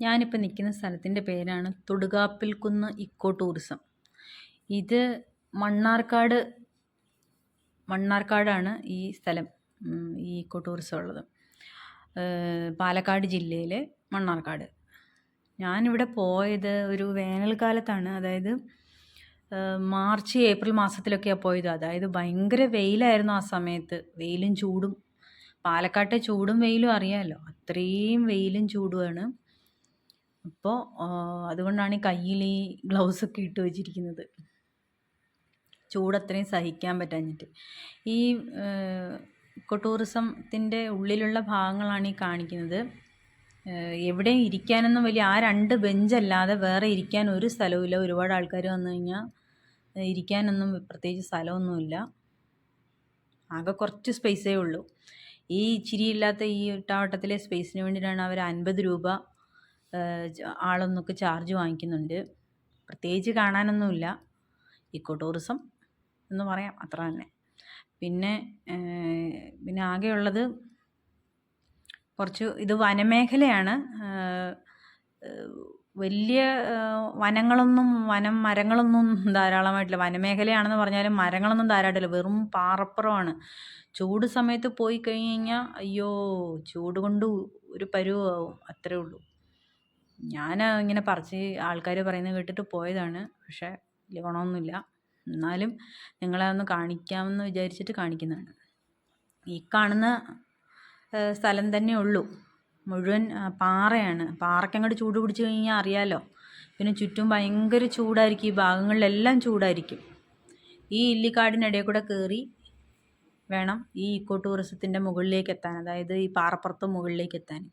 ഞാനിപ്പോൾ നിൽക്കുന്ന സ്ഥലത്തിന്റെ പേരാണ് തൊടുകാപ്പിൽക്കുന്ന് ഇക്കോ ടൂറിസം. ഇത് മണ്ണാർക്കാട് മണ്ണാർക്കാടാണ് ഈ സ്ഥലം ഈ ഇക്കോ ടൂറിസം ഉള്ളത്. പാലക്കാട് ജില്ലയിലെ മണ്ണാർക്കാട്. ഞാനിവിടെ പോയത് ഒരു വേനൽക്കാലത്താണ്. അതായത് മാർച്ച് ഏപ്രിൽ മാസത്തിലൊക്കെയാണ് പോയത്. അതായത് ഭയങ്കര വെയിലായിരുന്നു ആ സമയത്ത്. വെയിലും ചൂടും. പാലക്കാട്ടെ ചൂടും വെയിലും അറിയാമല്ലോ അത്രയും വെയിലും ചൂടുമാണ് അപ്പോൾ അതുകൊണ്ടാണ് കയ്യിൽ ഈ ഗ്ലൗസൊക്കെ ഇട്ട് വെച്ചിരിക്കുന്നത്. ചൂടത്രയും സഹിക്കാൻ പറ്റാഞ്ഞിട്ട്. ഈ ഇക്കോ ടൂറിസത്തിന്റെ ഉള്ളിലുള്ള ഭാഗങ്ങളാണ് ഈ കാണിക്കുന്നത്. എവിടെയും ഇരിക്കാനൊന്നും വലിയ ആ രണ്ട് ബെഞ്ചല്ലാതെ വേറെ ഇരിക്കാൻ ഒരു സ്ഥലവുമില്ല. ഒരുപാട് ആൾക്കാർ വന്നു കഴിഞ്ഞാൽ ഇരിക്കാനൊന്നും പ്രത്യേകിച്ച് സ്ഥലമൊന്നുമില്ല. ആകെ കുറച്ച് സ്പേസേ ഉള്ളൂ. ഈ ഇച്ചിരിയില്ലാത്ത ഈ ഇട്ടാവട്ടത്തിലെ സ്പേസിന് വേണ്ടിയിട്ടാണ് അവർ അൻപത് രൂപ ആളൊന്നൊക്കെ ചാർജ് വാങ്ങിക്കുന്നുണ്ട്. പ്രത്യേകിച്ച് കാണാനൊന്നുമില്ല. ഇക്കോ ടൂറിസം എന്ന് പറയാം. അത്ര തന്നെ. പിന്നെ പിന്നെ ആകെയുള്ളത് കുറച്ച് ഇത് വനമേഖലയാണ്. വലിയ വനങ്ങളൊന്നും വനം മരങ്ങളൊന്നും ധാരാളമായിട്ടില്ല. വനമേഖലയാണെന്ന് പറഞ്ഞാലും മരങ്ങളൊന്നും ധാരാളമായിട്ടില്ല. വെറും പാറപ്പുറമാണ്. ചൂട് സമയത്ത് പോയി കഴിഞ്ഞ് കഴിഞ്ഞാൽ അയ്യോ ചൂട് കൊണ്ട് ഒരു പരുവാവും. അത്രേ ഉള്ളൂ. ഞാൻ ഇങ്ങനെ പറിച്ച് ആൾക്കാർ പറയുന്നത് കേട്ടിട്ട് പോയതാണ്. പക്ഷേ വലിയ ഗുണമൊന്നുമില്ല. എന്നാലും നിങ്ങളെ ഒന്ന് കാണിക്കാമെന്ന് വിചാരിച്ചിട്ട് കാണിക്കുന്നതാണ്. ഈ കാണുന്ന സ്ഥലം തന്നെ ഉള്ളൂ. മുഴുവൻ പാറയാണ്. പാറയ്ക്കങ്ങോട്ട് ചൂട് പിടിച്ച് കഴിഞ്ഞാൽ അറിയാലോ. പിന്നെ ചുറ്റും ഭയങ്കര ചൂടായിരിക്കും. ഈ ഭാഗങ്ങളിലെല്ലാം ചൂടായിരിക്കും. ഈ ഇല്ലിക്കാടിനിടയിൽ കൂടെ കയറി വേണം ഈ ഇക്കോ ടൂറിസത്തിന്റെ മുകളിലേക്ക് എത്താൻ. അതായത് ഈ പാറപ്പുറത്ത് മുകളിലേക്ക് എത്താൻ.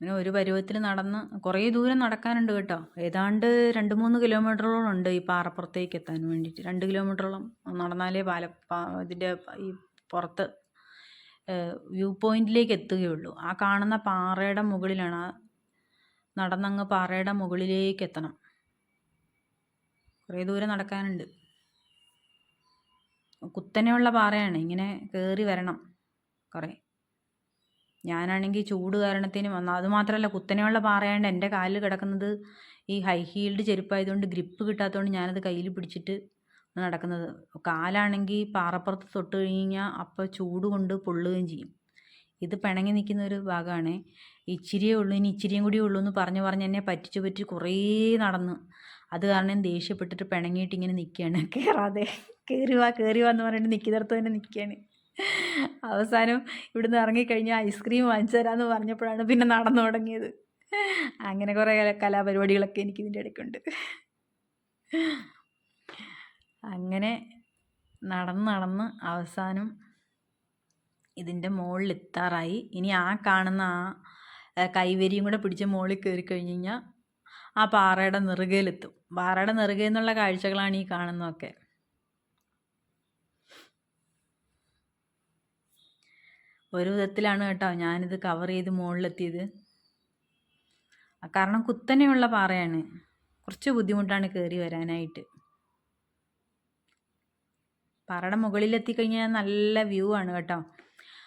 അങ്ങനെ ഒരു പരുവത്തിൽ നടന്ന് കുറേ ദൂരം നടക്കാനുണ്ട് കേട്ടോ. ഏതാണ്ട് രണ്ട് മൂന്ന് കിലോമീറ്ററോളം ഉണ്ട് ഈ പാറപ്പുറത്തേക്ക് എത്താൻ വേണ്ടിയിട്ട്. രണ്ട് കിലോമീറ്ററോളം നടന്നാലേ പാല ഇതിന്റെ ഈ പുറത്ത് വ്യൂ പോയിന്റിലേക്ക് എത്തുകയുള്ളൂ. ആ കാണുന്ന പാറയുടെ മുകളിലാണ് ആ നടന്നങ്ങ് പാറയുടെ മുകളിലേക്ക് എത്തണം. കുറേ ദൂരം നടക്കാനുണ്ട്. കുത്തനെയുള്ള പാറയാണ്. ഇങ്ങനെ കയറി വരണം കുറേ. ഞാനാണെങ്കിൽ ചൂട് കാരണത്തിനും അതുമാത്രമല്ല കുത്തനെയുള്ള പാറയായതുകൊണ്ട് എന്റെ കാലിൽ കിടക്കുന്നത് ഈ ഹൈ ഹീൽഡ് ചെരുപ്പായതുകൊണ്ട് ഗ്രിപ്പ് കിട്ടാത്തതുകൊണ്ട് ഞാനത് കയ്യിൽ പിടിച്ചിട്ട് നടക്കുന്നത്. കാലാണെങ്കിൽ പാറപ്പുറത്ത് തൊട്ട് കഴിഞ്ഞാൽ അപ്പോൾ ചൂട് കൊണ്ട് പൊള്ളുകയും ചെയ്യും. ഇത് പിണങ്ങി നിൽക്കുന്ന ഒരു ഭാഗമാണ്. ഇച്ചിരിയേ ഉള്ളൂ ഇനി ഇച്ചിരിയും കൂടി ഉള്ളൂ എന്ന് പറഞ്ഞ് പറഞ്ഞ് എന്നെ പറ്റിച്ചു പറ്റി കുറേ നടന്ന്. അത് കാരണം ദേഷ്യപ്പെട്ടിട്ട് പിണങ്ങിയിട്ട് ഇങ്ങനെ നിൽക്കുകയാണ്. കയറാതെ കയറി വാ കയറി വാ എന്ന് പറഞ്ഞിട്ട് നിൽക്കുന്നിടത്ത് തന്നെ നിൽക്കുകയാണ്. അവസാനം ഇവിടുന്ന് ഇറങ്ങിക്കഴിഞ്ഞാൽ ഐസ്ക്രീം വാങ്ങിച്ചു തരാമെന്ന് പറഞ്ഞപ്പോഴാണ് പിന്നെ നടന്നു തുടങ്ങിയത്. അങ്ങനെ കുറേ കലാപരിപാടികളൊക്കെ എനിക്ക് ഇതിന്റെ ഇടയ്ക്കുണ്ട്. അങ്ങനെ നടന്ന് നടന്ന് അവസാനം ഇതിന്റെ മുകളിൽ എത്താറായി. ഇനി ആ കാണുന്ന ആ കൈവരിയും കൂടെ പിടിച്ച് മുകളിൽ കയറി കഴിഞ്ഞ് കഴിഞ്ഞാൽ ആ പാറയുടെ നെറുകയിലെത്തും. പാറയുടെ നെറുകയിൽ നിന്നുള്ള കാഴ്ചകളാണ് ഈ കാണുന്നതൊക്കെ. ഒരു വിധത്തിലാണ് കേട്ടോ ഞാനിത് കവർ ചെയ്ത് മുകളിലെത്തിയത് കാരണം കുത്തനെയുള്ള പാറയാണ്. കുറച്ച് ബുദ്ധിമുട്ടാണ് കയറി വരാനായിട്ട്. പാറയുടെ മുകളിലെത്തി കഴിഞ്ഞാൽ നല്ല വ്യൂ ആണ് കേട്ടോ.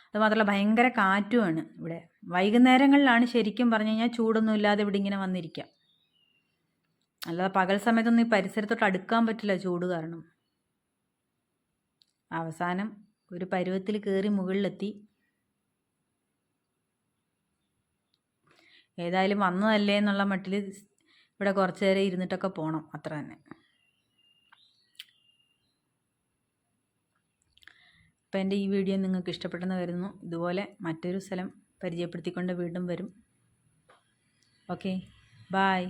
അതുമാത്രമല്ല ഭയങ്കര കാറ്റുമാണ് ഇവിടെ. വൈകുന്നേരങ്ങളിലാണ് ശരിക്കും പറഞ്ഞു കഴിഞ്ഞാൽ ചൂടൊന്നും ഇല്ലാതെ ഇവിടെ ഇങ്ങനെ വന്നിരിക്കാം അല്ലാതെ പകൽ സമയത്തൊന്നും ഈ പരിസരത്തോട്ട് അടുക്കാൻ പറ്റില്ല ചൂട് കാരണം. അവസാനം ഒരു പരുവത്തിൽ കയറി മുകളിലെത്തി. ഏതായാലും വന്നതല്ലേ എന്നുള്ള മട്ടിൽ ഇവിടെ കുറച്ച് നേരം ഇരുന്നിട്ടൊക്കെ പോകണം അത്ര തന്നെ. അപ്പോൾ എന്റെ ഈ വീഡിയോ നിങ്ങൾക്ക് ഇഷ്ടപ്പെട്ടെന്ന് വരുന്നു ഇതുപോലെ മറ്റൊരു സ്ഥലം പരിചയപ്പെടുത്തിക്കൊണ്ട് വീണ്ടും വരും. Okay bye